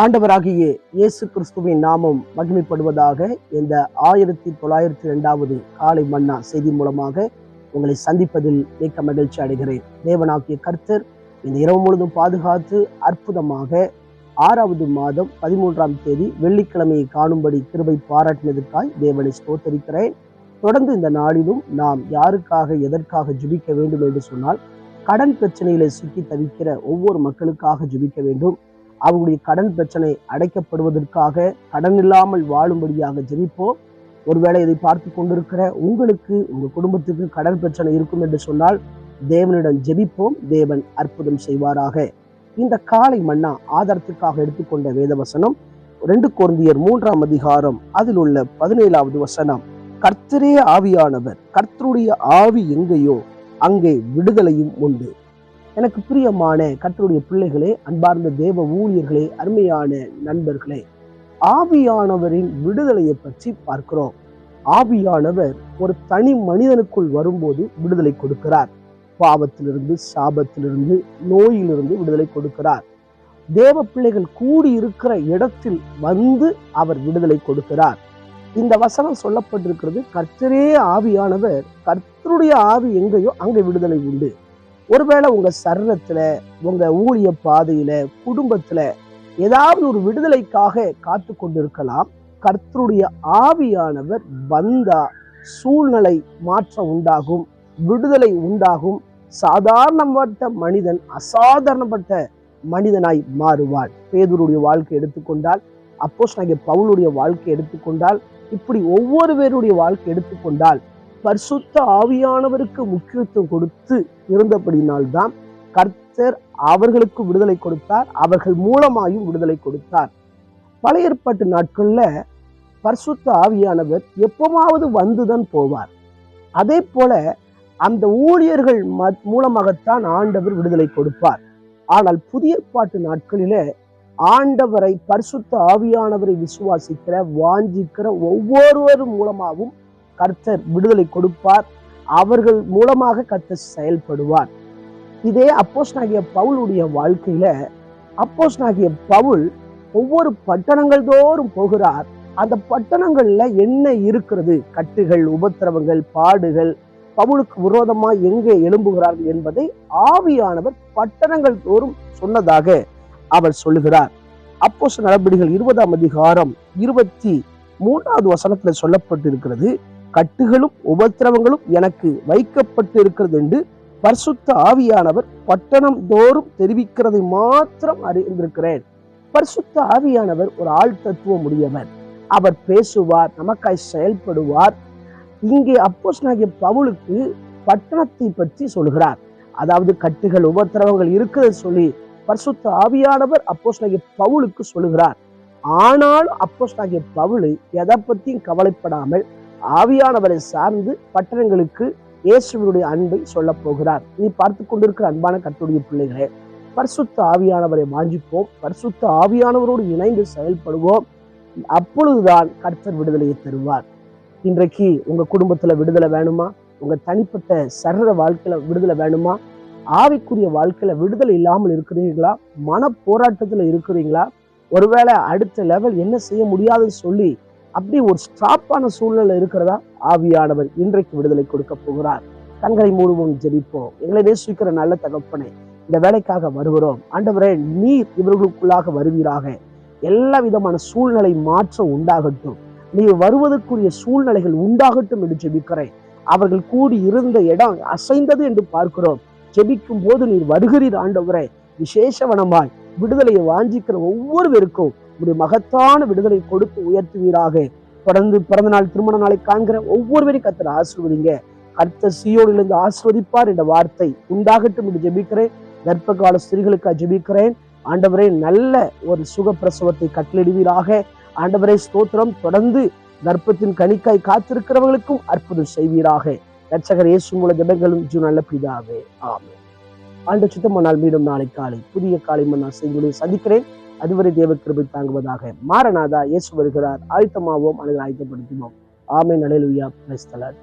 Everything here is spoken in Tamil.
ஆண்டவராகிய இயேசு கிறிஸ்துவின் நாமம் மகிமைப்படுவதாக இந்த ஆயிரத்தி தொள்ளாயிரத்தி ரெண்டாவது காலை மன்னா செய்தி மூலமாக உங்களை சந்திப்பதில் மிக்க மகிழ்ச்சி அடைகிறேன். தேவனாகிய கர்த்தர் இந்த இரவு முழுதும் பாதுகாத்து அற்புதமாக ஆறாவது மாதம் பதிமூன்றாம் தேதி வெள்ளிக்கிழமையை காணும்படி கிருபை பாராட்டினதற்காய் தேவனை ஸ்தோத்தரிக்கிறேன். தொடர்ந்து இந்த நாளிலும் நாம் யாருக்காக எதற்காக ஜுபிக்க வேண்டும் என்று சொன்னால் கடன் பிரச்சனையில சிக்கி தவிக்கிற ஒவ்வொரு மக்களுக்காக ஜுபிக்க வேண்டும். அவங்களுடைய கடன் பிரச்சனை அடைக்கப்படுவதற்காக கடன் இல்லாமல் வாழும்படியாக ஜெபிப்போம். ஒருவேளை இதை பார்த்து கொண்டிருக்கிற உங்களுக்கு உங்க குடும்பத்துக்கு கடன் பிரச்சனை இருக்கும் என்று சொன்னால் தேவனிடம் ஜெபிப்போம். தேவன் அற்புதம் செய்வாராக. இந்த காலை மன்னா ஆதாரத்துக்காக எடுத்துக்கொண்ட வேதவசனம் ரெண்டு குழந்தையர் மூன்றாம் அதிகாரம் அதில் உள்ள பதினேழாவது வசனம். கர்த்தரே ஆவியானவர் கர்த்தருடைய ஆவி எங்கேயோ அங்கே விடுதலையும் உண்டு. எனக்கு பிரியமான கற்றுடைய பிள்ளைகளே அன்பார்ந்த தேவ ஊழியர்களே அருமையான நண்பர்களே ஆவியானவரின் விடுதலையை பற்றி பார்க்கிறோம். ஆவியானவர் ஒரு தனி மனிதனுக்குள் வரும்போது விடுதலை கொடுக்கிறார். பாவத்திலிருந்து சாபத்திலிருந்து நோயிலிருந்து விடுதலை கொடுக்கிறார். தேவ பிள்ளைகள் கூடி இருக்கிற இடத்தில் வந்து அவர் விடுதலை கொடுக்கிறார். இந்த வசனம் சொல்லப்பட்டிருக்கிறது கர்த்தரே ஆவியானவர் கர்த்தருடைய ஆவி எங்கேயோ அங்கே விடுதலை உண்டு. ஒருவேளை உங்க சரீரத்துல உங்க ஊழிய பாதையில் குடும்பத்துல ஏதாவது ஒரு விடுதலைக்காக காத்து கொண்டிருக்கலாம். கர்த்தருடைய ஆவியானவர் வந்தா சூழ்நிலை மாற்றம் உண்டாகும் விடுதலை உண்டாகும். சாதாரணப்பட்ட மனிதன் அசாதாரணப்பட்ட மனிதனாய் மாறுவான். பேதூருடைய வாழ்க்கை எடுத்துக்கொண்டால் அப்போஸ் பவுலுடைய வாழ்க்கை எடுத்துக்கொண்டால் இப்படி ஒவ்வொரு பேருடைய வாழ்க்கை எடுத்துக்கொண்டால் பரிசுத்த ஆவியானவருக்கு முக்கியத்துவம் கொடுத்து இருந்தபடினால்தான் கர்த்தர் அவர்களுக்கு விடுதலை கொடுத்தார் அவர்கள் மூலமாயும் விடுதலை கொடுத்தார். பழைய ஏற்பாட்டு நாட்கள்ல பரிசுத்த ஆவியானவர் எப்பமாவது வந்துதான் போவார். அதே போல அந்த ஊழியர்கள் மூலமாகத்தான் ஆண்டவர் விடுதலை கொடுப்பார். ஆனால் புதிய ஏற்பாட்டு நாட்களில ஆண்டவரை பரிசுத்த ஆவியானவரை விசுவாசிக்கிற வாஞ்சிக்கிற ஒவ்வொருவரும் மூலமாகவும் கர்த்தர் விடுதலை கொடுப்பார். அவர்கள் மூலமாக கர்த்தர் செயல்படுவார். இதே அப்போஸ் நாகிய பவுலுடைய வாழ்க்கையில அப்போஸ் நாகிய பவுல் ஒவ்வொரு பட்டணங்கள் தோறும் போகிறார். அந்த பட்டணங்கள்ல என்ன இருக்கிறது? கட்டுகள் உபத்திரவங்கள் பாடுகள் பவுலுக்கு விரோதமா எங்கே எழும்புகிறார்கள் என்பதை ஆவியானவர் பட்டணங்கள் தோறும் சொன்னதாக அவர் சொல்லுகிறார். அப்போஸ் நடவடிக்கைகள் இருபதாம் அதிகாரம் இருபத்தி மூன்றாவது வசனத்துல சொல்லப்பட்டிருக்கிறது. கட்டுகளும் உபத்திரவங்களும் எனக்கு வைக்கப்பட்டு இருக்கிறது என்று பரிசுத்த ஆவியானவர் பட்டணம் தோறும் தெரிவிக்கிறதை மாத்திரம் அறிந்திருக்கிறேன். பரிசுத்த ஆவியானவர் ஒரு ஆள் தத்துவம் உடையவர் அவர் பேசுவார் நமக்காய் செயல்படுவார். இங்கே அப்போஸ் நாகிய பவுலுக்கு பட்டணத்தை பற்றி சொல்கிறார். அதாவது கட்டுகள் உபத்திரவங்கள் இருக்கிறது சொல்லி பரிசுத்த ஆவியானவர் அப்போஸ் பவுலுக்கு சொல்லுகிறார் ஆனாலும் அப்போஸ் நாகிய பவுலு எதை பற்றியும் கவலைப்படாமல் ஆவியானவரை சார்ந்து பட்டணங்களுக்கு இயேசுவனுடைய அன்பை சொல்ல போகிறார். நீ பார்த்து கொண்டிருக்கிற அன்பான கத்துடைய பிள்ளைகளே பரிசுத்த ஆவியானவரை வாஞ்சிப்போம் பரிசுத்த ஆவியானவரோடு இணைந்து செயல்படுவோம். அப்பொழுதுதான் கர்த்தர் விடுதலையை தருவார். இன்றைக்கு உங்க குடும்பத்துல விடுதலை வேணுமா? உங்க தனிப்பட்ட சரீர வாழ்க்கையில விடுதலை வேணுமா? ஆவிக்குரிய வாழ்க்கையில விடுதலை இல்லாமல் இருக்கிறீங்களா மன போராட்டத்துல இருக்கிறீங்களா? ஒருவேளை அடுத்த லெவல் என்ன செய்ய முடியாதுன்னு சொல்லி அப்படி ஒரு ஸ்டாப்பான சூழ்நிலை இருக்கிறதா? ஆவியானவர் இன்றைக்கு விடுதலை கொடுக்க போகிறார். கண்களை மூடுவோம் ஜெபிப்போம். எங்களை நேசிக்கிற நல்ல தகப்பனை இந்த வேலைக்காக வருகிறோம். ஆண்டவரே நீர் இவர்களுக்குள்ளாக வருவீராக. எல்லா விதமான சூழ்நிலை மாற்றம் உண்டாகட்டும். நீ வருவதற்குரிய சூழ்நிலைகள் உண்டாகட்டும் என்று ஜெபிக்கிறேன். அவர்கள் கூடி இருந்த இடம் அசைந்தது என்று பார்க்கிறோம். ஜெபிக்கும் போது நீர் வருகிறீர் ஆண்டவரே. விசேஷவனமாய் விடுதலையை வாஞ்சிக்கிற ஒவ்வொருவருக்கும் உடைய மகத்தான விடுதலை கொடுத்து உயர்த்துவீராக. தொடர்ந்து பிறந்த நாள் திருமண நாளை காண்கிற ஒவ்வொருவரையும் கத்தர் ஆசிர்வதிங்க. கர்த்த சியோனிலிருந்து ஆசிர்வதிப்பார் என்ற வார்த்தை உண்டாகட்டும் என்று ஜெபிக்கிறேன். கர்ப்பகால ஸ்திரீகளுக்காக ஜெபிக்கிறேன். ஆண்டவரே நல்ல ஒரு சுகப்பிரசவத்தை கட்டளிடுவீராக ஆண்டவரே ஸ்தோத்திரம். தொடர்ந்து கர்ப்பத்தின் கணிக்காய் காத்திருக்கிறவர்களுக்கும் அற்புதம் செய்வீராக. ரட்சகர் இயேசு மூல ஜபங்களும் நல்ல பிதாவே. ஆமே ஆண்டு சுத்தமானால் மீண்டும் நாளை காலை புதிய காலை மன்னா செய்திகளை சந்திக்கிறேன். அதுவரை தேவ கிருபை தாங்குவதாக. மாரநாதா இயேசு வருகிறார். ஆயத்தமாவோம் அல்லது ஆயத்தப்படுத்துவோம். ஆமை நலைலுயா பிரைஸ்தலாட்